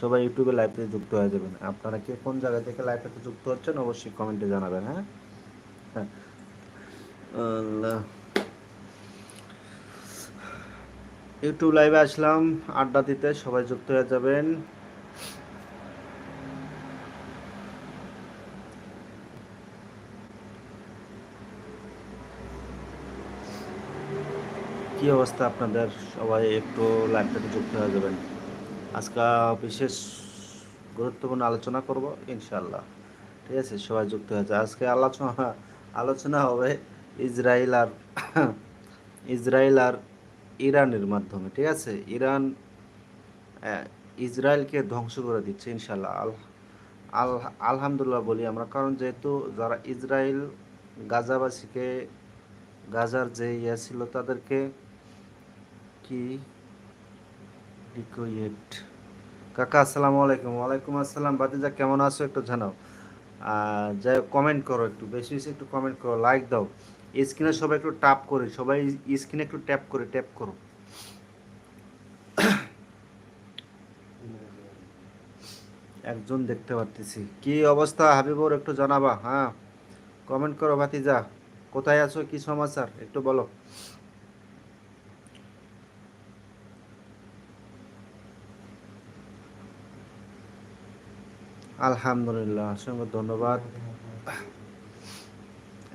সবাই ইউটিউবে লাইভে যুক্ত হয়ে যাবেন। আপনারা কে কোন জায়গা থেকে লাইভে যুক্ত হচ্ছেন অবশ্যই কমেন্টে জানাবেন হ্যাঁ? হ্যাঁ। ইউটিউব লাইভে আসলাম, আড্ডা দিতে সবাই যুক্ত হয়ে যাবেন। কি অবস্থা আপনাদের? সবাই একটু লাইভটাতে যুক্ত হয়ে যাবেন। আজকে বিশেষ গুরুত্বপূর্ণ আলোচনা করব ইনশাল্লাহ ঠিক আছে সবাই যুক্ত হয়েছে। আজকে আলোচনা আলোচনা হবে ইসরায়েল আর ইসরায়েল আর ইরানের মাধ্যমে ঠিক আছে? ইরান আহ, ইসরায়েলকে ধ্বংস করে দিচ্ছে ইনশাল্লাহ আল আল আলহামদুলিল্লাহ বলি আমরা কারণ যেহেতু যারা ইসরায়েল গাজাবাসীকে গাজার যে ইয়ে ছিল তাদেরকে কি কাকা, আসসালামু আলাইকুম। ওয়ালাইকুম আসসালাম। বাতিজা কেমন আছো একটু জানাও। যাই কমেন্ট করো একটু। বেশি বেশি একটু কমেন্ট করো লাইক দাও। স্ক্রিনে সবাই একটু ট্যাপ করে, সবাই স্ক্রিনে একটু ট্যাপ করে ট্যাপ করো। একজন দেখতে পারতেছি। কি অবস্থা হাবিবুর, একটু জানাবা? হ্যাঁ। কমেন্ট করো ভাতিজা। কোথায় আছো? কি সমাচার একটু বলো। আলহামদুলিল্লাহ, অসংখ্য ধন্যবাদ।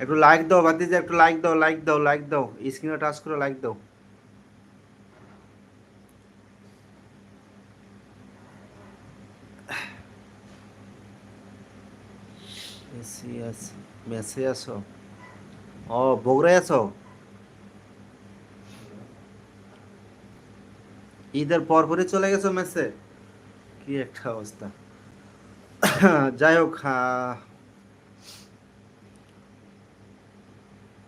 একটু লাইক দাও ভাতিজা, একটু লাইক দাও লাইক দাও লাইক দাও। স্ক্রিনে টাচ করে লাইক দাও। মেসি আছে? ও, বগুড়ায় আছো? ঈদের পর পরই চলে গেছো মেসে? কি একটা অবস্থা। যাই হোক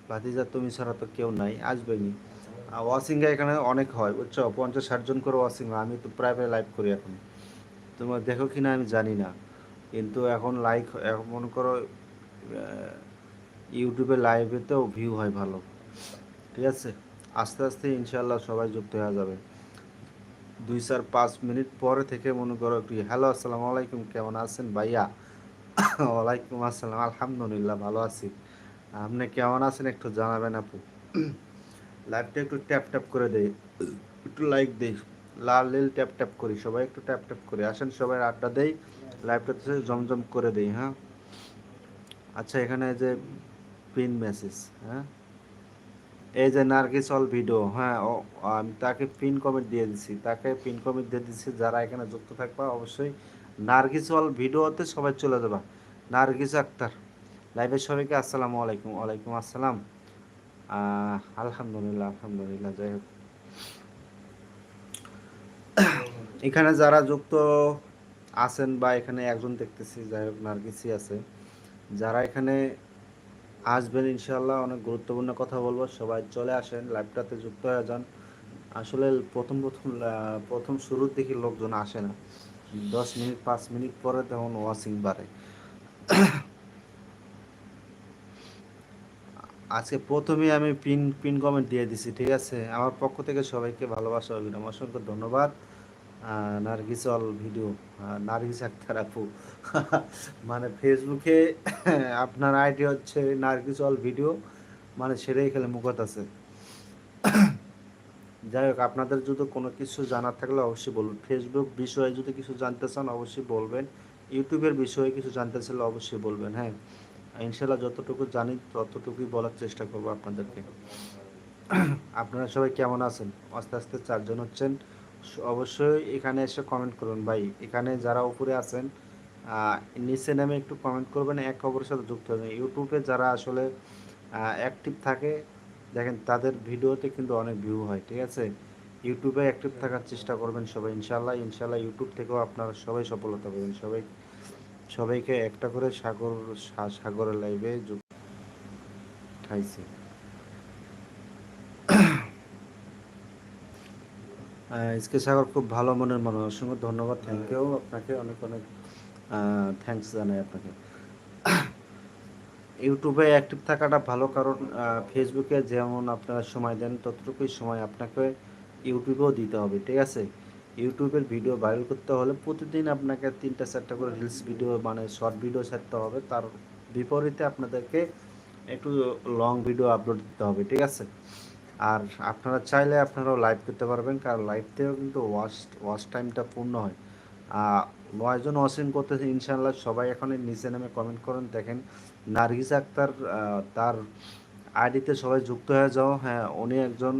ভাতিজা, তুমি ছাড়া তো কেউ নাই আসবেনি ওয়াশিংয়ে এখানে অনেক হয়, বুঝছ? পঞ্চাশ, ষাট জন করে ওয়াশিং হয় আমি তো প্রায় প্রায় লাইভ করি এখন। তোমার দেখো কি না আমি জানি না। কিন্তু এখন লাইক এখন মনে করো ইউটিউবে লাইভেতেও ভিউ হয় ভালো। ঠিক আছে? আস্তে আস্তে ইনশাল্লাহ সবাই যুক্ত হয়ে যাবে। দুই চার পাঁচ মিনিট পরে থেকে মনে করো একটু, হ্যালো, আসসালামু আলাইকুম, কেমন আছেন ভাইয়া? ওয়ালাইকুম আসসালাম, আলহামদুলিল্লাহ, ভালো আছি। আপনি কেমন আছেন একটু জানাবেন আপু? লাইভটা একটু ট্যাপ ট্যাপ করে দেই, একটু লাইক দেই, লাল নীল ট্যাপ ট্যাপ করি, সবাই একটু ট্যাপ ট্যাপ করি। আসেন, সবাই আড্ডা দেই লাইভটাতে জমজম করে দেই হ্যাঁ? আচ্ছা এখানে যে পিন মেসেজ হ্যাঁ? এই যে নার্গিস অল ভিডিও হ্যাঁ আমি তাকে পিন কমেন্ট দিয়ে দিছি। তাকে পিন কমেন্ট দিয়ে দিছি, যারা এখানে যুক্ত থাকবা অবশ্যই নার্গিস অল ভিডিওতে সবাই চলে যাবা। নার্গিস আক্তার লাইভের সবাইকে আসসালামু আলাইকুম। ওয়ালাইকুম আসসালাম। আলহামদুলিল্লাহ আলহামদুলিল্লাহ, যাই হোক। এখানে যারা যুক্ত আছেন বা এখানে একজন দেখতেছি, যাই হোক, নার্গিসই আছে। যারা এখানে আসবেন ইনশাল্লাহ অনেক গুরুত্বপূর্ণ কথা বলব। সবাই চলে আসেন, লাইভটাতে যুক্ত হয়ে যান। আসলে প্রথম প্রথম প্রথম শুরুর দিকে লোকজন আসে না। দশ মিনিট, পাঁচ মিনিট পরে তখন ওয়াশিং বাড়ে। আজকে প্রথমে আমি পিন পিন কমেন্ট দিয়ে দিছি, ঠিক আছে? আমার পক্ষ থেকে সবাইকে ভালোবাসা অভিনম অসংখ্য ধন্যবাদ। নার্গিস অল ভিডিও নার্গিস আক্তার আপু। মানে ফেসবুকে আপনার আইডি হচ্ছে নার্গিস অল ভিডিও মানে সেটাই খেলে মুখত আছে। যাই হোক, আপনাদের যদি কোনো কিছু জানার থাকলে অবশ্যই বলবেন। ফেসবুক বিষয়ে যদি কিছু জানতে চান, অবশ্যই বলবেন। ইউটিউবের বিষয়ে কিছু জানতে চাইলে অবশ্যই বলবেন হ্যাঁ। ইনশাল্লাহ যতটুকু জানি, ততটুকুই বলার চেষ্টা করব আপনাদেরকে। আপনারা সবাই কেমন আছেন? আস্তে আস্তে চারজন হচ্ছেন। অবশ্যই এখানে এসে কমেন্ট করুন। ভাই, এখানে যারা উপরে আছেন নিচে নেমে একটু কমেন্ট করবেন, এক খবরের সাথে যুক্ত হবেন। ইউটিউবে যারা আসলে অ্যাক্টিভ থাকে, দেখেন তাদের ভিডিওতে কিন্তু অনেক ভিউ হয়, ঠিক আছে? ইউটিউবে অ্যাক্টিভ থাকার চেষ্টা করবেন সবাই ইনশাল্লাহ ইনশাল্লাহ ইউটিউব থেকেও আপনারা সবাই সফলতা পাবেন। সবাই, সবাইকে একটা করে সাগর সাগরের লাইভে খাইছে এসকে সাগর খুব ভালো মনের মানুষ, অসংখ্য ধন্যবাদ থ্যাংক ইউ আপনাকে অনেক অনেক থ্যাংকস জানাই আপনাকে। ইউটিউবে অ্যাক্টিভ থাকাটা ভালো কারণ ফেসবুকে যেমন আপনারা সময় দেন, ততটুকুই সময় আপনাকে ইউটিউবেও দিতে হবে, ঠিক আছে? ইউটিউবের ভিডিও ভাইরাল করতে হলে প্রতিদিন আপনাকে তিনটা, চারটা করে রিলস ভিডিও মানে শর্ট ভিডিও ছাড়তে হবে, তার বিপরীতে আপনাদেরকে একটু লং ভিডিও আপলোড দিতে হবে, ঠিক আছে? আর আপনারা চাইলে আপনারাও লাইভ করতে পারবেন, কারণ লাইভ থেকেও কিন্তু ওয়াচ ওয়াচ টাইমটা পূর্ণ হয়। নয়জন ওয়াচিং করতেছে ইনশাল্লাহ সবাই এখন নিচে নামে কমেন্ট করেন। দেখেন নার্গিস আক্তার তার আইডিতে সবাই যুক্ত হয়ে যাও। হ্যাঁ উনি একজন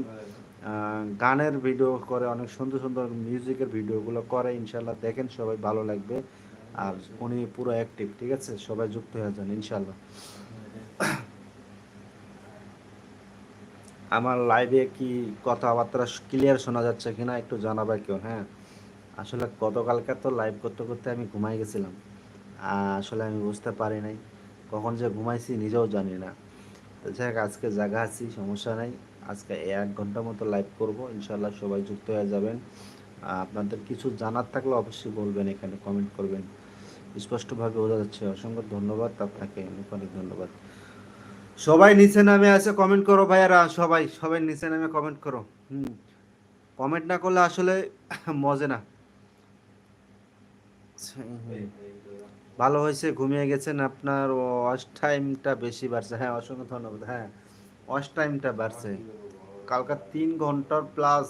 গানের ভিডিও করে, অনেক সুন্দর সুন্দর মিউজিকের ভিডিওগুলো করে ইনশাল্লাহ দেখেন সবাই ভালো লাগবে। আর উনি পুরো অ্যাক্টিভ ঠিক আছে? সবাই যুক্ত হয়ে যান ইনশাল্লাহ আমার লাইভে কি কথাবার্তা ক্লিয়ার শোনা যাচ্ছে কিনা একটু জানাবে কেউ হ্যাঁ? আসলে গতকালকে তো লাইভ করতে করতে আমি ঘুমাই গেছিলাম। আসলে আমি বুঝতে পারি নাই কখন যে ঘুমাইছি নিজেও জানি না। তো যাই হোক, আজকে জায়গা আছি সমস্যা নাই। আজকে এক ঘণ্টা মতো লাইভ করব ইনশাল্লাহ সবাই যুক্ত হয়ে যাবেন। আপনাদের কিছু জানার থাকলে অবশ্যই বলবেন এখানে কমেন্ট করবেন। স্পষ্টভাবে বোঝা যাচ্ছে অসংখ্য ধন্যবাদ আপনাকে অনেক অনেক ধন্যবাদ। সবাই নিচে নামে আছে কমেন্ট করো ভাইয়ারা, সবাই সবাই নিচে নামে কমেন্ট করো। হুম। কমেন্ট না করলে আসলে মজে না। ভালো হয়েছে, ঘুমিয়ে গেছেন, আপনার ওয়াশ টাইমটা বেশি বাড়ছে। হ্যাঁ অসংখ্য ধন্যবাদ হ্যাঁ ওয়াশ টাইমটা বাড়ছে। কালকা তিন ঘণ্টার প্লাস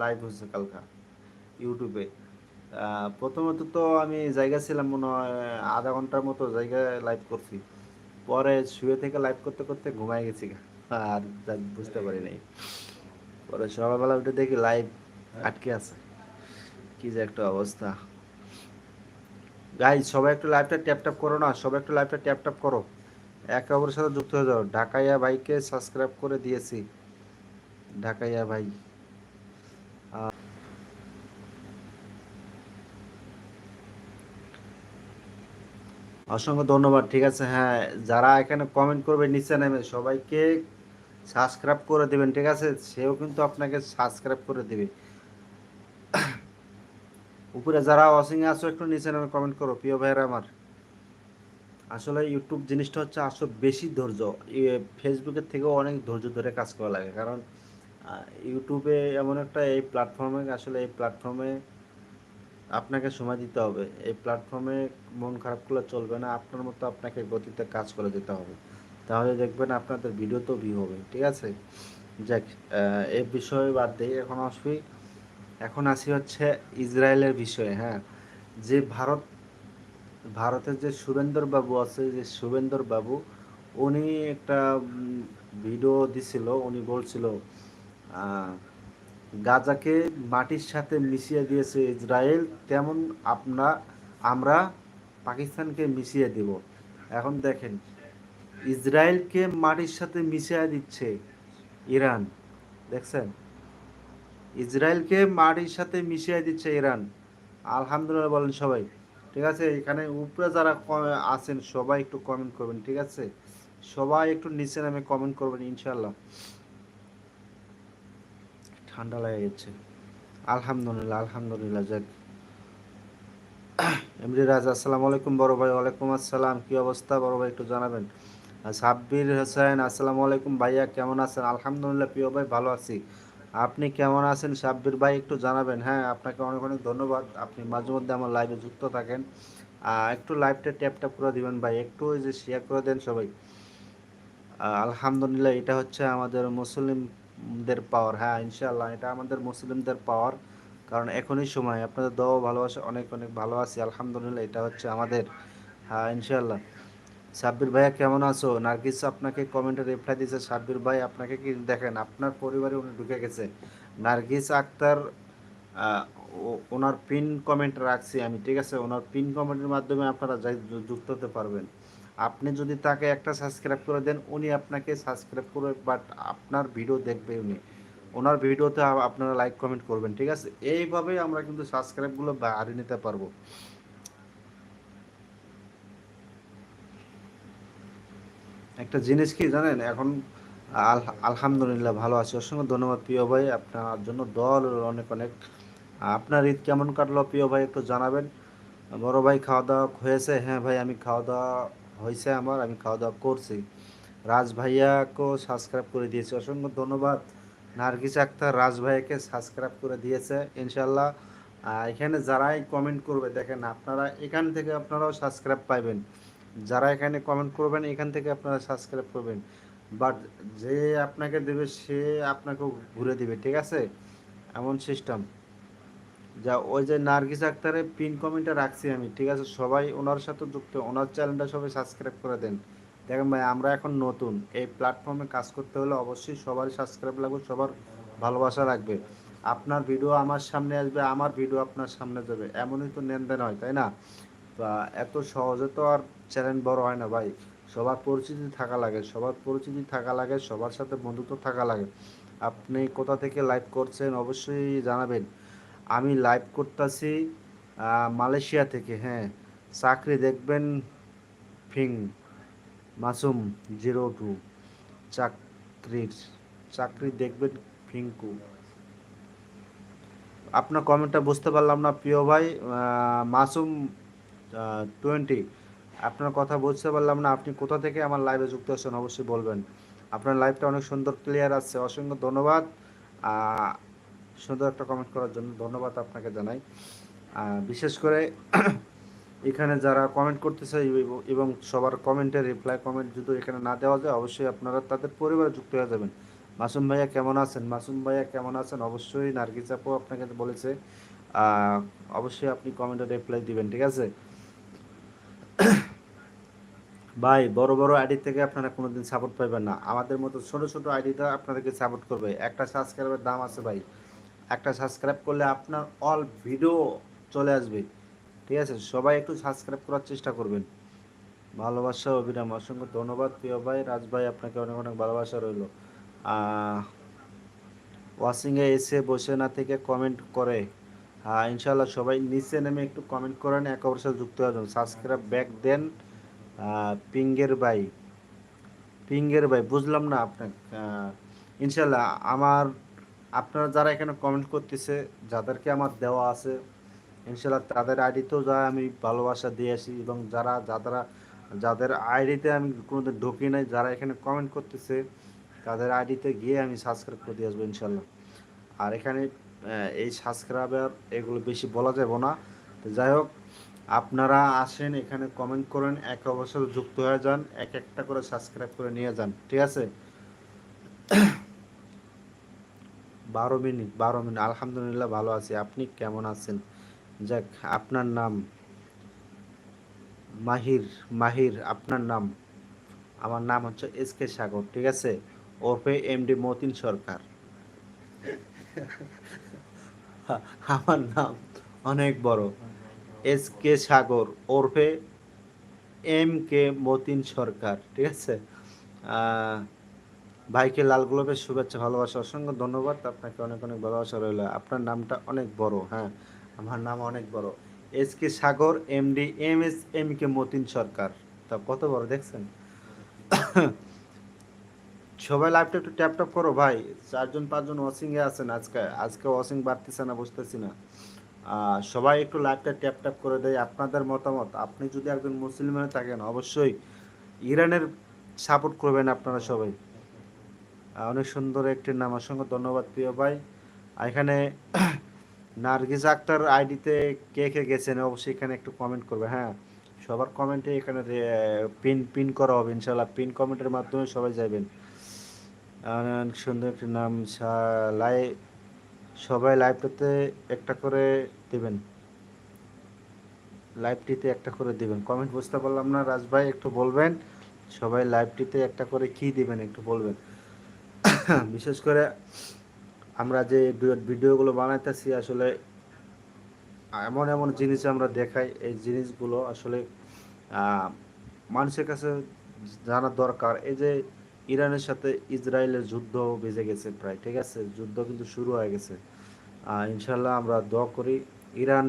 লাইভ হয়েছে কালকা ইউটিউবে প্রথমত তো আমি জায়গা ছিলাম মনে হয়, আধা ঘণ্টার মতো জায়গায় লাইভ করছি। পরে শুয়ে থেকে লাইভ করতে করতে ঘুমাই গেছি আর বুঝতে পারি নাই। পরে সকালবেলা উঠে দেখি লাইভ আটকে আছে। কি যে একটা অবস্থা। গাইজ সবাই একটু লাইভটা ট্যাপ ট্যাপ করো না, সবাই একটু লাইভটা ট্যাপ ট্যাপ করো। একে অপরের সাথে যুক্ত হয়ে যাও। ঢাকাইয়া ভাইকে সাবস্ক্রাইব করে দিয়েছি। ঢাকাইয়া ভাই। অসংখ্য ধন্যবাদ, ঠিক আছে? হ্যাঁ যারা এখানে কমেন্ট করবে, নিচে নেমে সবাইকে সাবস্ক্রাইব করে দেবেন, ঠিক আছে? সেও কিন্তু আপনাকে সাবস্ক্রাইব করে দেবে। উপরে যারা ওয়াচিং আছো, একটু নিচে নামে কমেন্ট করো, প্রিয় ভাইয়েরা আমার। আসলে ইউটিউব জিনিসটা হচ্ছে আসলে বেশি ধৈর্য। ফেসবুকের থেকেও অনেক ধৈর্য ধরে কাজ করা লাগে। কারণ ইউটিউবে এমন একটা এই প্ল্যাটফর্মে আসলে এই প্ল্যাটফর্মে আপনাকে সময় দিতে হবে। এই প্ল্যাটফর্মে মন খারাপ করলে চলবে না, আপনার মতো আপনাকে গতিতে কাজ করে যেতে হবে। তাহলে দেখবেন আপনাদের ভিডিও তো ভিউ হবে, ঠিক আছে? যাক এই বিষয়ে বাদ দিই এখন আসবি। এখন আসি হচ্ছে ইসরায়েলের বিষয়ে হ্যাঁ? যে ভারত, ভারতের যে সুরেন্দর বাবু আছে, যে শুভেন্দর বাবু, উনি একটা ভিডিও দিছিল, উনি বলছিল গাজাকে মাটির সাথে মিশিয়ে দিয়েছে ইসরায়েল, তেমন আপনা, আমরা পাকিস্তানকে মিশিয়ে দিব। এখন দেখেন, ইসরায়েলকে মাটির সাথে মিশিয়ে দিচ্ছে ইরান। দেখছেন? ইসরায়েলকে মাটির সাথে মিশিয়ে দিচ্ছে ইরান। আলহামদুলিল্লাহ বলেন সবাই। ঠিক আছে? এখানে উপরে যারা আছেন, সবাই একটু কমেন্ট করবেন, ঠিক আছে? সবাই একটু নিচে নামে কমেন্ট করবেন ইনশাল্লাহ ঠান্ডা লেগে গেছে। আলহামদুলিল্লাহ আলহামদুলিল্লাহ, যাক। এমডি রাজ, আসসালামু আলাইকুম বড় ভাই, ওয়ালাইকুম আসসালাম। কি অবস্থা বড় ভাই, একটু জানাবেন? সাব্বির হোসেন, আসসালামু আলাইকুম ভাইয়া, কেমন আছেন? আলহামদুলিল্লাহ, প্রিয় ভাই, ভালো আছি। আপনি কেমন আছেন? সাব্বির ভাই, একটু জানাবেন। হ্যাঁ আপনাকে অনেক অনেক ধন্যবাদ। আপনি মাঝে মধ্যে আমার লাইভে যুক্ত থাকেন। একটু লাইভটা ট্যাপ ট্যাপ করে দিবেন ভাই, একটু ওই যে শেয়ার করে দেন সবাই। আলহামদুলিল্লাহ, এটা হচ্ছে আমাদের মুসলিমদের পাওয়ার হ্যাঁ ইনশাল্লাহ এটা আমাদের মুসলিমদের পাওয়ার কারণ এখনই সময়। আপনাদের দোয়া ভালোবাসা অনেক অনেক ভালো আছি, আলহামদুলিল্লাহ, এটা হচ্ছে আমাদের হ্যাঁ ইনশাল্লাহ সাব্বির ভাইয়া, কেমন আছো? নার্গিস আপনাকে কমেন্টে রিপ্লাই দিয়েছে, সাব্বির ভাই, আপনাকে কি দেখেন, আপনার পরিবারে উনি ঢুকে গেছে। নার্গিস আক্তার ওনার পিন কমেন্ট রাখছি আমি, ঠিক আছে? ওনার পিন কমেন্টের মাধ্যমে আপনারা যাই যুক্ত হতে পারবেন। আপনি যদি তাকে একটা সাবস্ক্রাইব করে দেন, উনি আপনাকে সাবস্ক্রাইব করে বাট আপনার ভিডিও দেখবে উনি। ওনার ভিডিওতে আপনারা লাইক কমেন্ট করবেন, ঠিক আছে? এইভাবেই আমরা কিন্তু সাবস্ক্রাইবগুলো বাড়িয়ে নিতে পারব। একটা জিনিস কি জানেন, এখন আল- আলহামদুলিল্লাহ ভালো আছি। অসংখ্য ধন্যবাদ প্রিয় ভাই, আপনার জন্য দল অনেক অনেক। আপনার ঈদ কেমন কাটলো প্রিয় ভাই, একটু জানাবেন। বড় ভাই খাওয়া দাওয়া হয়েছে? হ্যাঁ ভাই, আমি খাওয়া দাওয়া হয়েছে আমার, আমি খাওয়া দাওয়া করছি। রাজ ভাইয়াকেও সাবস্ক্রাইব করে দিয়েছি। অসংখ্য ধন্যবাদ। নার্গিস আক্তার রাজ ভাইয়াকে সাবস্ক্রাইব করে দিয়েছে ইনশাল্লাহ এখানে যারাই কমেন্ট করবে, দেখেন আপনারা এখান থেকে আপনারাও সাবস্ক্রাইব পাইবেন। যারা এখানে কমেন্ট করবেন, এখান থেকে আপনারা সাবস্ক্রাইব করবেন। বাট যে আপনাকে দেবে, সে আপনাকে ঘুরে দিবে, ঠিক আছে? এমন সিস্টেম যা, ওই যে নার্গিস আক্তারের পিন কমেন্টটা রাখছি আমি, ঠিক আছে? সবাই ওনার সাথে যুক্ত, ওনার চ্যানেলটা সবাই সাবস্ক্রাইব করে দেন। দেখেন ভাই, আমরা এখন নতুন, এই প্ল্যাটফর্মে কাজ করতে হলে অবশ্যই সবার সাবস্ক্রাইব লাগবে, সবার ভালোবাসা লাগবে। আপনার ভিডিও আমার সামনে আসবে, আমার ভিডিও আপনার সামনে যাবে, এমনই তো লেনদেন হয়, তাই না? এত সহজে তো আর চ্যানেল বড় হয় না ভাই, সবার পরিচিতি থাকা লাগে, সবার পরিচিতি থাকা লাগে, সবার সাথে বন্ধুত্ব থাকা লাগে। আপনি কোথা থেকে লাইভ করছেন অবশ্যই জানাবেন। আমি লাইভ করতেছি মালয়েশিয়া থেকে হ্যাঁ। চাকরি দেখবেন, ফিং, মাসুম জিরো টু চাকরির, চাকরি দেখবেন ফিঙ্কু আপনার কমেন্টটা বুঝতে পারলাম না, প্রিয় ভাই মাসুম টোয়েন্টি আপনার কথা বুঝতে পারলাম না, আপনি কোথা থেকে আমার লাইভে যুক্ত আছেন, অবশ্যই বলবেন। আপনার লাইভটা অনেক সুন্দর ক্লিয়ার আছে। অসংখ্য ধন্যবাদ। সুন্দর একটা কমেন্ট করার জন্য ধন্যবাদ আপনাকে জানাই। বিশেষ করে এখানে যারা কমেন্ট করতেছে এবং- সবার কমেন্টের রিপ্লাই কমেন্ট যদি এখানে না দেওয়া যায়, অবশ্যই আপনারা তাদের পরিবারে যুক্ত হয়ে যাবেন। মাসুম ভাইয়া কেমন আছেন? মাসুম ভাইয়া কেমন আছেন? অবশ্যই নার্গিস আপু আপনাকে বলেছে অবশ্যই আপনি কমেন্টে রিপ্লাই দিবেন, ঠিক আছে? ভাই, বড় বড় আইডি থেকে আপনারা কোনোদিন সাপোর্ট পাইবেন না। আমাদের মতো ছোট ছোট আইডিটা আপনাদেরকে সাপোর্ট করবে। একটা সাবস্ক্রাইবের দাম আছে ভাই। একটা সাবস্ক্রাইব করলে আপনার অল ভিডিও চলে আসবে। ঠিক আছে? সবাই একটু সাবস্ক্রাইব করার চেষ্টা করবেন। ভালোবাসা অভিরাম। অসংখ্য ধন্যবাদ। প্রিয় ভাই রাজ ভাই আপনাকে অনেক অনেক ভালোবাসা রইল। ওয়াশিংয়ে এসে বসে না থেকে কমেন্ট করে। ইনশাল্লাহ সবাই নিচে নেমে একটু কমেন্ট করেন এক সাথে যুক্ত হয়ে সাবস্ক্রাইব ব্যাক দেন পিঙ্গের ভাই। পিঙ্গের ভাই বুঝলাম না আপনার আহ, ইনশাল্লাহ আমার আপনারা যারা এখানে কমেন্ট করতেছে, যাদেরকে আমার দেওয়া আছে ইনশাল্লাহ তাদের আইডিতেও যা আমি ভালোবাসা দিয়ে আসি এবং যারা যারা যাদের আইডিতে আমি কোনোদিন ঢুকি নাই, যারা এখানে কমেন্ট করতেছে, তাদের আইডিতে গিয়ে আমি সাবস্ক্রাইব করে দিয়ে আসব ইনশাল্লাহ আর এখানে এই সাবস্ক্রাইবার এগুলো বেশি বলা যাবে না। তো যাই হোক, আপনারা আসেন, এখানে কমেন্ট করেন, এক অবসর যুক্ত হয়ে যান, এক একটা করে সাবস্ক্রাইব করে নিয়ে যান, ঠিক আছে? বারো মিনিট বারো মিনিট আলহামদুলিল্লাহ ভালো আছি। আপনি কেমন আছেন? যাক আপনার নাম? মাহির মাহির আপনার নাম? আমার নাম হচ্ছে এস কে সাগর ঠিক আছে? ওরফে এমডি মতিন সরকার। আমার নাম অনেক বড়। এস কে সাগর ওরফে এম কে মতিন সরকার ঠিক আছে? আহ, ভাইকে লাল গোলাপের শুভেচ্ছা, ভালোবাসা, অসংখ্য ধন্যবাদ। আপনাকে অনেক অনেক ভালোবাসা রইল। আপনার নামটা অনেক বড় হ্যাঁ? আমার নাম অনেক বড়। S K Sagar, MD M S M K Motin Sarkar. তা কত বড়, দেখছেন? সবাই লাইভটা একটু ট্যাপ ট্যাপ করো, ভাই। চারজন, পাঁচজন ওয়াশিং এ আছেন আজকে। আজকে ওয়াশিং বাড়তেছে না বুঝতেছি না। সবাই একটু লাইভটা ট্যাপ ট্যাপ করে দেয় আপনাদের মতামত, আপনি যদি একজন মুসলিম হয়ে থাকেন, অবশ্যই ইরানের সাপোর্ট করবেন আপনারা সবাই। অনেক সুন্দর একটি নাম, অসংখ্য ধন্যবাদ প্রিয় ভাই। এখানে নার্গিস আক্তার আইডিতে কে কে গেছেন অবশ্যই এখানে একটু কমেন্ট করবে হ্যাঁ। সবার কমেন্টে এখানে পিন পিন করা হবে ইনশাল্লাহ পিন কমেন্টের মাধ্যমে সবাই যাবেন অনেক সুন্দর একটি নাম লাই সবাই লাইভটাতে একটা করে দেবেন। লাইভটিতে একটা করে দিবেন। কমেন্ট বুঝতে পারলাম না, রাজ ভাই, একটু বলবেন। সবাই লাইভটিতে একটা করে কি দিবেন, একটু বলবেন। বিশেষ করে আমরা যে ভিডিওগুলো বানাইতেছি, আসলে এমন এমন জিনিস আমরা দেখাই, এই জিনিসগুলো আসলে মানুষের কাছে জানা দরকার। এই যে ইরানের সাথে ইসরায়েলের যুদ্ধ বেজে গেছে প্রায়, ঠিক আছে? যুদ্ধ কিন্তু শুরু হয়ে গেছে। ইনশাল্লাহ আমরা দোয়া করি ইরান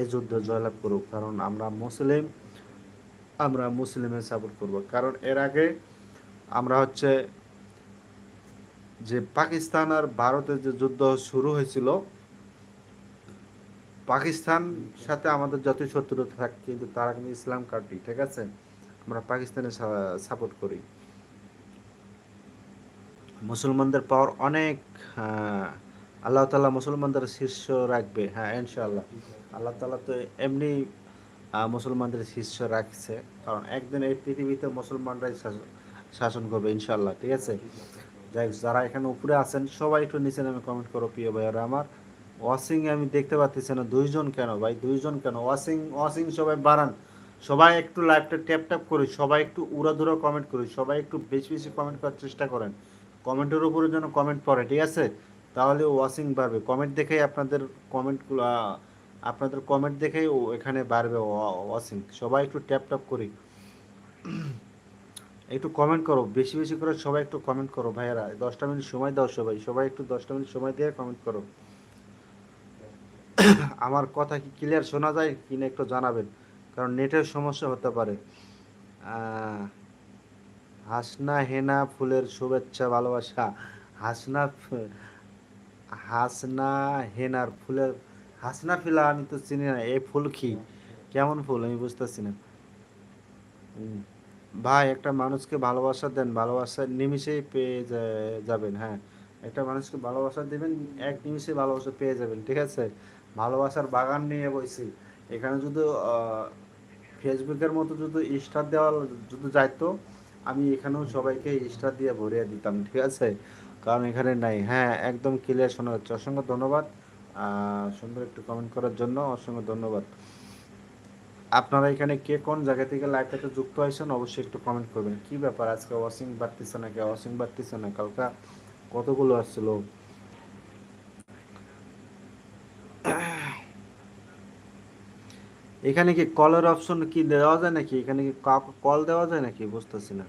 এই যুদ্ধ জয়লাভ করুক, কারণ আমরা মুসলিম, আমরা মুসলিমের সাপোর্ট করব। কারণ এর আগে আমরা হচ্ছে যে পাকিস্তান আর ভারতের যে যুদ্ধ শুরু হয়েছিল, পাকিস্তান সাথে আমাদের যতই শত্রুতা থাক, কিন্তু তারা কিন্তু ইসলাম কার্টি ঠিক আছে? আমরা পাকিস্তানের সাপোর্ট করি। মুসলমানদের পাওয়ার অনেক আল্লাহ তালা মুসলমানদের শীর্ষ রাখবে। হ্যাঁ ইনশাআল্লাহ। আল্লাহ তালা তো এমনি মুসলমানদের শীর্ষ রাখছে। কারণ একদিন এই পৃথিবীতে মুসলমানরাই শাসন করবে, ইনশাআল্লাহ, ঠিক আছে? যাই হোক, যারা এখানে উপরে আছেন সবাই একটু নিচে নামে কমেন্ট করো প্রিয় ভাইয়ারা আমার। ওয়াশিং আমি দেখতে পাচ্ছি না দুইজন কেন ভাই? দুইজন কেন? ওয়াশিং ওয়াশিং সবাই বাড়ান। সবাই একটু লাইভটা ট্যাপ ট্যাপ করি সবাই একটু উড়াধুরা কমেন্ট করি সবাই একটু বেশি বেশি কমেন্ট করার চেষ্টা করেন। কমেন্টের উপরে যেন কমেন্ট পড়ে ঠিক আছে? তাহলে ওয়াশিং বাড়বে। কমেন্ট দেখেই আপনাদের কমেন্টগুলো আপনাদের কমেন্ট দেখেই ও এখানে বাড়বে ওয়াশিং সবাই একটু ট্যাপ ট্যাপ করি। একটু কমেন্ট করো, বেশি বেশি করে সবাই একটু কমেন্ট করো ভাইয়ারা। দশটা মিনিট সময় দাও সবাই সবাই একটু দশটা মিনিট সময় দিয়ে কমেন্ট করো। আমার কথা কি ক্লিয়ার শোনা যায় কি না একটু জানাবেন, কারণ নেটের সমস্যা হতে পারে। হাসনা, হেনা, ফুলের শুভেচ্ছা, ভালোবাসা। হাসনা হাসনা, হেনার ফুলের, হাসনা ফিলা আমি তো চিনি না, এই ফুল কি? কেমন ফুল? আমি বুঝতেছি না। হুম। ভাই, একটা মানুষকে ভালোবাসা দেন ভালোবাসা নিমিষেই পেয়ে যাবেন হ্যাঁ। একটা মানুষকে ভালোবাসা দিবেন, এক নিমিষে ভালোবাসা পেয়ে যাবেন, ঠিক আছে? ভালোবাসার বাগান নিয়ে বইছি। এখানে যদি ফেসবুকের মতো যদি স্টার দেওয়া যদি যাইতো আমি এখানেও সবাইকে স্টার দিয়ে ভরিয়ে দিতাম, ঠিক আছে? কারণ এখানে নাই হ্যাঁ একদম ক্লিয়ার শোনা যাচ্ছে। অসংখ্য ধন্যবাদ। সুন্দর একটু কমেন্ট করার জন্য অসংখ্য ধন্যবাদ। আপনারা এখানে কে কোন জায়গা থেকে লাইভটাতে যুক্ত হয়েছেন, অবশ্যই একটু কমেন্ট করবেন। কি ব্যাপার? আজকে ওয়াশিং বাড়তেছে না কে ওয়াশিং বাড়তেছে না? কালকা কতগুলো আসছিল? এখানে কি কলের অপশন কি দেওয়া যায় নাকি? এখানে কি কল দেওয়া যায় নাকি? বুঝতেছি না।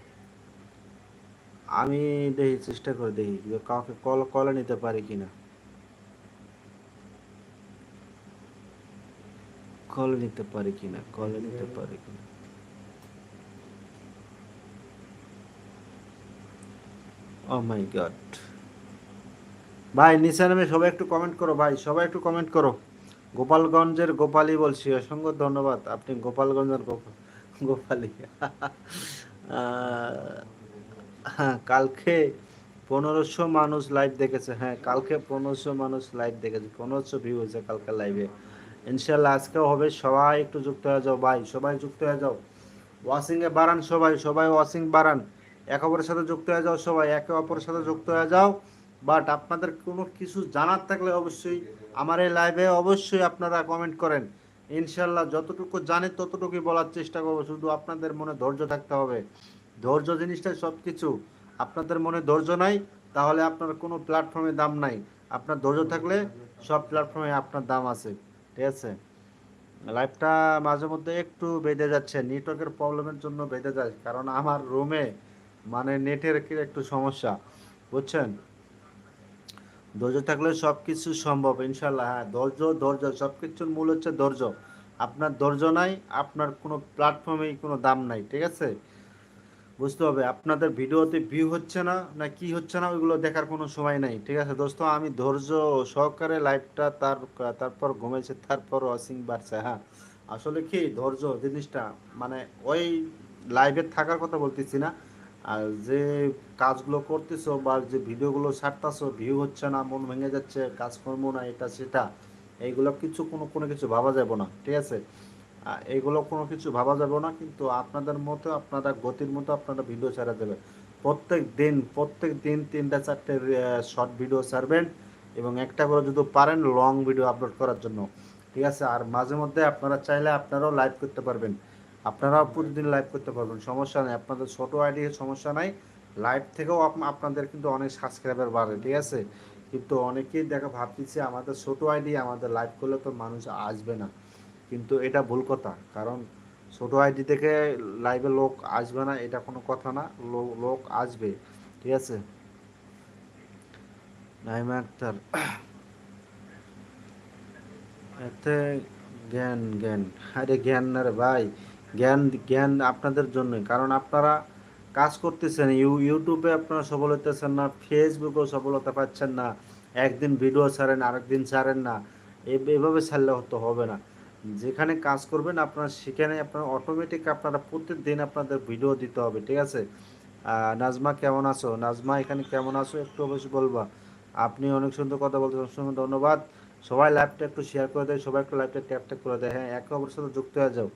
আমি দেখি, চেষ্টা করে দেখি কাউকে কল কলে নিতে পারি কিনা। কল নিতে পারি কিনা, কলে নিতে পারি কিনা। ও মাই গড ভাই নিচে নামে সবাই একটু কমেন্ট করো, ভাই, সবাই একটু কমেন্ট করো। গোপালগঞ্জের গোপালী বলছি, অসংখ্য ধন্যবাদ। আপনি গোপালগঞ্জের গোপাল। হ্যাঁ কালকে পনেরোশো মানুষ লাইভ দেখেছে। হ্যাঁ কালকে পনেরোশো মানুষ লাইভ দেখেছে। পনেরোশো ভিউ হয়েছে কালকে লাইভে ইনশাল্লাহ আজকেও হবে। সবাই একটু যুক্ত হয়ে যাও ভাই, সবাই যুক্ত হয়ে যাও। ওয়াশিং এ বাড়ান সবাই সবাই ওয়াশিং বাড়ান। একে অপরের সাথে যুক্ত হয়ে যাও সবাই, একে অপরের সাথে যুক্ত হয়ে যাও। বাট আপনাদের কোনো কিছু জানার থাকলে অবশ্যই আমার এই লাইভে অবশ্যই আপনারা কমেন্ট করেন। ইনশাল্লাহ যতটুকু জানি ততটুকুই বলার চেষ্টা করব। শুধু আপনাদের মনে ধৈর্য থাকতে হবে। ধৈর্য জিনিসটাই সব কিছু আপনাদের মনে ধৈর্য নাই, তাহলে আপনার কোনো প্ল্যাটফর্মে দাম নাই। আপনার ধৈর্য থাকলে সব প্ল্যাটফর্মে আপনার দাম আছে। ঠিক আছে? লাইভটা মাঝে মধ্যে একটু বেঁধে যাচ্ছে নেটওয়ার্কের প্রবলেমের জন্য বেঁধে যায়, কারণ আমার রুমে মানে নেটের একটু সমস্যা, বুঝছেন? ধৈর্য থাকলে সব কিছু সম্ভব ইনশাল্লাহ হ্যাঁ ধৈর্য ধৈর্য সব কিছুর মূল হচ্ছে ধৈর্য। আপনার ধৈর্য নাই, আপনার কোনো প্ল্যাটফর্মেই কোনো দাম নাই, ঠিক আছে? বুঝতে হবে, আপনাদের ভিডিওতে ভিউ হচ্ছে না না কি হচ্ছে না, ওইগুলো দেখার কোনো সময় নাই, ঠিক আছে? দোস্ত, আমি ধৈর্য সহকারে লাইভটা তার, তারপর ঘুমেছে তারপর ওয়াশিং বাড়ছে হ্যাঁ? আসলে কি, ধৈর্য জিনিসটা মানে ওই লাইভে থাকার কথা বলতেছি না, আর যে কাজগুলো করতেছো বা যে ভিডিওগুলো ছাড়তেছো ভিউ হচ্ছে না, মন ভেঙে যাচ্ছে, কাজকর্ম না এটা সেটা, এইগুলো কিছু কোনো কোনো কিছু ভাবা যাবে না, ঠিক আছে? আহ, এইগুলো কোনো কিছু ভাবা যাবে না কিন্তু আপনাদের মতো আপনারা গতির মতো আপনারা ভিডিও ছাড়া দেবেন। প্রত্যেক দিন প্রত্যেক দিন তিনটা চারটে শর্ট ভিডিও ছাড়বেন এবং একটা করে যদি পারেন লং ভিডিও আপলোড করার জন্য। ঠিক আছে? আর মাঝে মধ্যে আপনারা চাইলে আপনারাও লাইভ করতে পারবেন। আপনারাও প্রতিদিন লাইভ করতে পারবেন সমস্যা নেই। আপনাদের ছোটো আইডি সমস্যা নাই। লাইভ থেকেও আপনাদের কিন্তু অনেক সাবস্ক্রাইবার বাড়ে ঠিক আছে? কিন্তু অনেকেই দেখা ভাবতেছে আমাদের ছোটো আইডি আমাদের লাইভ করলে তো মানুষ আসবে না। কিন্তু এটা ভুল কথা, কারণ ছোটো আইডি থেকে লাইভে লোক আসবে না, এটা কোনো কথা না লোক আসবে, ঠিক আছে? নাইমা আক্তার, এতে জ্ঞান জ্ঞান, আরে জ্ঞান না রে ভাই, জ্ঞান জ্ঞান আপনাদের জন্যই, কারণ আপনারা কাজ করতেছেন, ইউ, ইউটিউবে আপনারা সফল হতেছেন না, ফেসবুকেও সফলতা পাচ্ছেন না, একদিন ভিডিও ছাড়েন, আরেকদিন ছাড়েন না এভাবে ছাড়লে হতো হবে না। যেখানে কাজ করবেন, আপনারা সেখানে আপনার অটোমেটিক আপনারা প্রত্যেকদিন আপনাদের ভিডিও দিতে হবে, ঠিক আছে? নাজমা কেমন আছো? নাজমা, এখানে কেমন আছো? একটু অবশ্যই বলবা। আপনি অনেক সুন্দর কথা বলতেছেন অসংখ্য ধন্যবাদ। সবাই লাইভটা একটু শেয়ার করে দেয়, সবাই একটু লাইভটা ট্যাপ ট্যাপ করে দেয়। হ্যাঁ একে অপরের সাথে যুক্ত হয়ে যাও।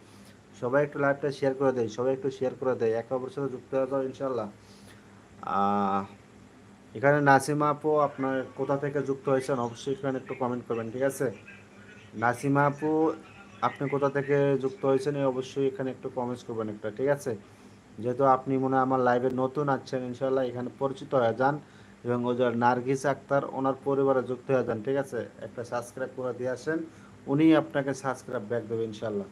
সবাই একটু লাইভটা শেয়ার করে দেয়, সবাই একটু শেয়ার করে দেয়। একে অপরের সাথে যুক্ত হয়ে যাও ইনশাল্লাহ এখানে নাসিমা আপু আপনার কোথা থেকে যুক্ত হয়েছেন? অবশ্যই এখানে একটু কমেন্ট করবেন, ঠিক আছে? নাসিমা আপু আপনি কোথা থেকে যুক্ত হয়েছেন অবশ্যই এখানে একটু কমেন্টস করবেন একটা, ঠিক আছে? যেহেতু আপনি মনে হয় আমার লাইভে নতুন আছেন ইনশাল্লাহ এখানে পরিচিত হয়ে যান এবং ওই যে নার্গিস আক্তার, ওনার পরিবারে যুক্ত হয়ে যান, ঠিক আছে? একটা সাবস্ক্রাইব করে দিয়ে আসেন উনি আপনাকে সাবস্ক্রাইব ব্যাক দেবে ইনশাল্লাহ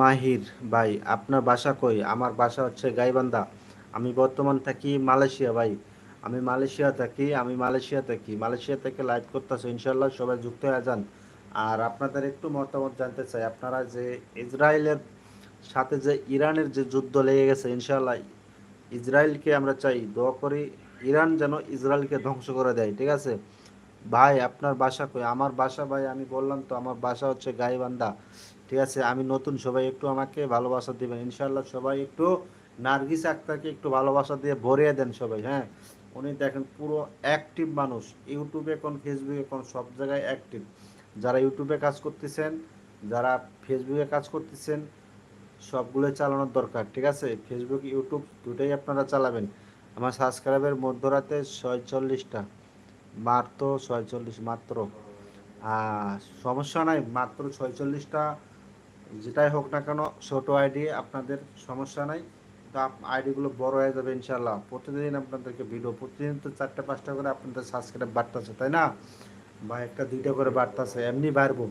মাহির ভাই, আপনার বাসা কই? আমার বাসা হচ্ছে গাইবান্ধা। আমি বর্তমান থাকি মালয়েশিয়া ভাই। আমি মালয়েশিয়া থাকি, আমি মালয়েশিয়া থাকি। মালয়েশিয়া থেকে লাইভ করতেছে ইনশাল্লাহ সবাই যুক্ত হয়ে যান। আর আপনাদের একটু মতামত জানতে চাই, আপনারা যে ইসরায়েলের সাথে যে ইরানের যে যুদ্ধ লেগে গেছে ইনশাল্লাহ ইসরায়েলকে আমরা চাই, দোয়া করি ইরান যেন ইসরায়েলকে ধ্বংস করে দেয়, ঠিক আছে? ভাই, আপনার বাসা কই? আমার বাসা ভাই, আমি বললাম তো, আমার বাসা হচ্ছে গাইবান্ধা, ঠিক আছে? আমি নতুন, সবাই একটু আমাকে ভালোবাসা দিবেন। ইনশাল্লাহ সবাই একটু নার্গিস আক্তারকে একটু ভালোবাসা দিয়ে ভরিয়ে দেন সবাই হ্যাঁ? উনি দেখেন পুরো অ্যাক্টিভ মানুষ। ইউটিউবে কোন ফেসবুকে কোন, সব জায়গায় অ্যাক্টিভ যারা ইউটিউবে কাজ করতেছেন, যারা ফেসবুকে কাজ করতেছেন সবগুলো চালানোর দরকার, ঠিক আছে? ফেসবুক ইউটিউব দুটাই আপনারা চালাবেন। আমার সাবস্ক্রাইবের মধ্যরাতে ছয়চল্লিশটা, মাত্র ছয়চল্লিশ, মাত্র। সমস্যা নাই, মাত্র ছয়চল্লিশটা, যেটাই হোক না কেন, ছোটো আইডি, আপনাদের সমস্যা নাই। তো আইডিগুলো বড় হয়ে যাবে ইনশাল্লাহ প্রতিদিন আপনাদেরকে ভিডিও প্রতিদিন তো চারটে, পাঁচটা করে আপনাদের সাবস্ক্রাইব বাড়তেছে, তাই না? বা একটা, দুইটা করে বাড়তেছে, এমনি বাড়বো।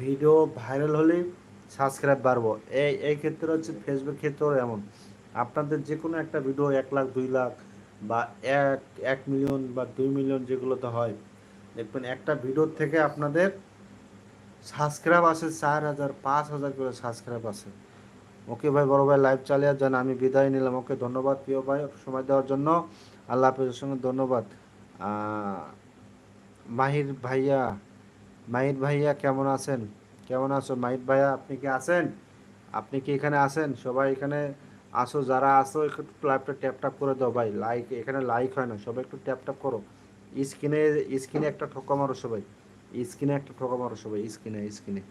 ভিডিও ভাইরাল হলে সাবস্ক্রাইব বাড়বো। এই এই ক্ষেত্রে হচ্ছে ফেসবুক ক্ষেত্রেও এমন। আপনাদের যে কোনো একটা ভিডিও এক লাখ, দুই লাখ বা এক এক মিলিয়ন বা দুই মিলিয়ন যেগুলোতে হয়, দেখবেন একটা ভিডিওর থেকে আপনাদের সাবস্ক্রাইব আসে চার হাজার, পাঁচ হাজার করে সাবস্ক্রাইব আসে। ওকে ভাই, বড় ভাই লাইভ চালিয়ে যান, আমি বিদায় নিলাম। ওকে ধন্যবাদ প্রিয় ভাই, সময় দেওয়ার জন্য। আল্লাহ হাফিজের সঙ্গে ধন্যবাদ। মাহির ভাইয়া মাহির ভাইয়া কেমন আছেন? কেমন আছো? মাহির ভাইয়া, আপনি কি আছেন? আপনি কি এখানে আছেন? সবাই এখানে আসো, যারা আসো, একটু লাইভটা ট্যাপ ট্যাপ করে দাও ভাই। লাইক এখানে লাইক হয় না, সবাই একটু ট্যাপ ট্যাপ করো। স্ক্রিনে স্ক্রিনে একটা ঠোকা মারো সবাই। স্ক্রিনে একটা ঠোকা মারো সবাই, স্ক্রিনে স্ক্রিনে।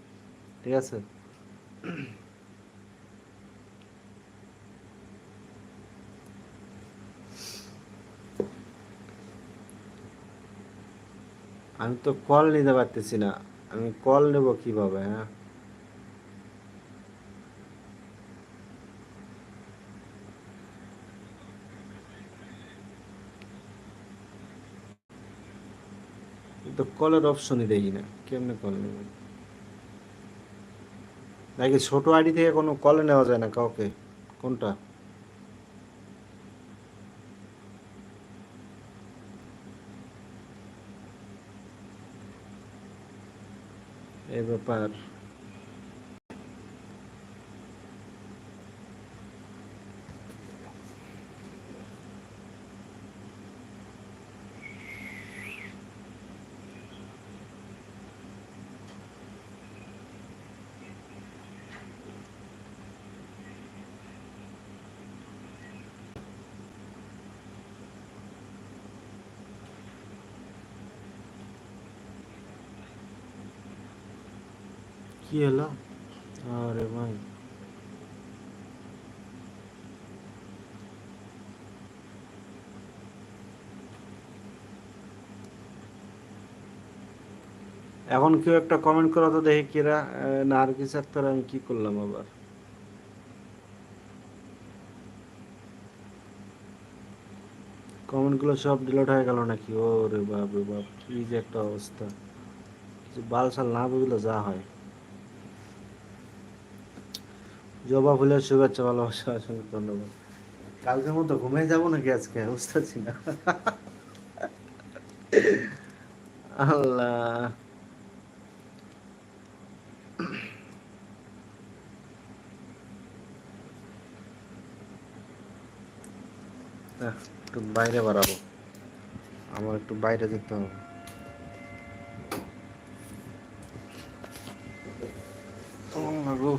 ঠিক আছে? আমি তো কল নিতে পারতেছি না। আমি কল নেব কীভাবে হ্যাঁ? তো কলের অপশনই দেখি না। কেমনে কল নেব? নাকি ছোট আইডি থেকে কোনো কলে নেওয়া যায় না কাউকে? কোনটা? এই কি হলো? আরে ভাই। এখন কেউ একটা কমেন্ট করো তো দেখি কিরা নার্গিস আক্তার আমি কি করলাম আবার। কমেন্টগুলো সব ডিলিট হয়ে গেল নাকি? ও রে বাপ রে বাপ, কি যে একটা অবস্থা। কিছু বালসাল না বুঝলে যা হয়। জবা ফুলের শুভেচ্ছা, ভালোবাসা, অসংখ্য ধন্যবাদ। কালকের মতো ঘুমিয়ে যাব নাকি আজকে? বুঝতে পারছি না। আল্লাহ। একটু বাইরে বাড়াবো। আমার একটু বাইরে যেতে হবে আল্লাহ গো।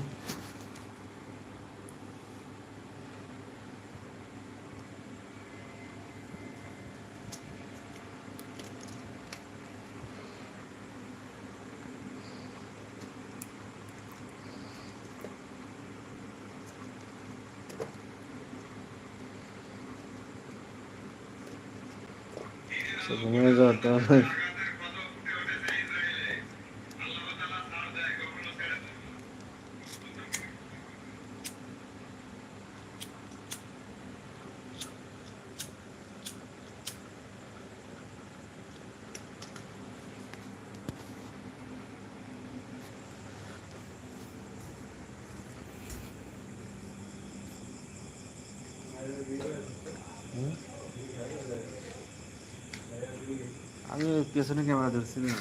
তো ঘুমিয়ে যাও তাহলে আমি ওই পেছনে ক্যামেরা ধরছি না।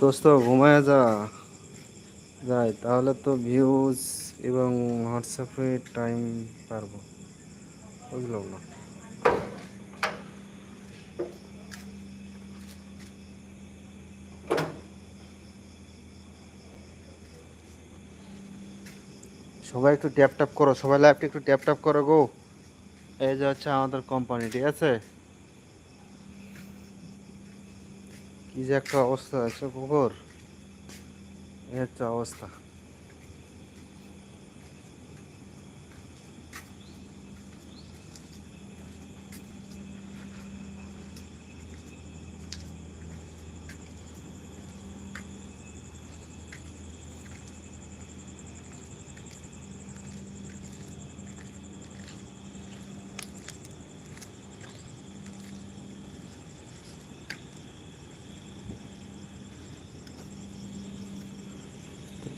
দোস্ত, ঘুমায় যা। যাই, তাহলে তো ভিউজ এবং হোয়াটসঅ্যাপে টাইম পারব। বুঝলাম না। সবাই একটু ট্যাপ ট্যাপ করো। সবাই লাইভটা একটু ট্যাপ ট্যাপ করো গো। এই যে হচ্ছে আমাদের কোম্পানি ঠিক আছে? যে একটা অবস্থা আছে কুকুর। এই হচ্ছে অবস্থা।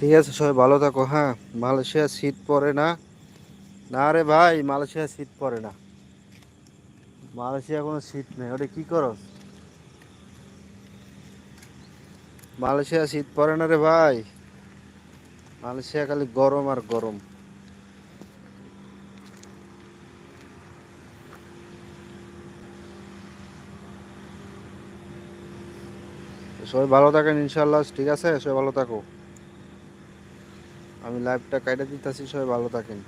ঠিক আছে, সবাই ভালো থাকো হ্যাঁ? মালয়েশিয়া শীত পড়ে না। না রে ভাই মালয়েশিয়া শীত পড়ে না। মালয়েশিয়া কোনো শীত নেই। ওটা কি করো মালয়েশিয়া শীত পড়ে না রে ভাই। মালয়েশিয়া খালি গরম আর গরম। সবাই ভালো থাকেন ইনশাল্লাহ ঠিক আছে? সবাই ভালো থাকো। আমি লাইভটা কাইটা দিতেছি সবাই ভালো থাকেন।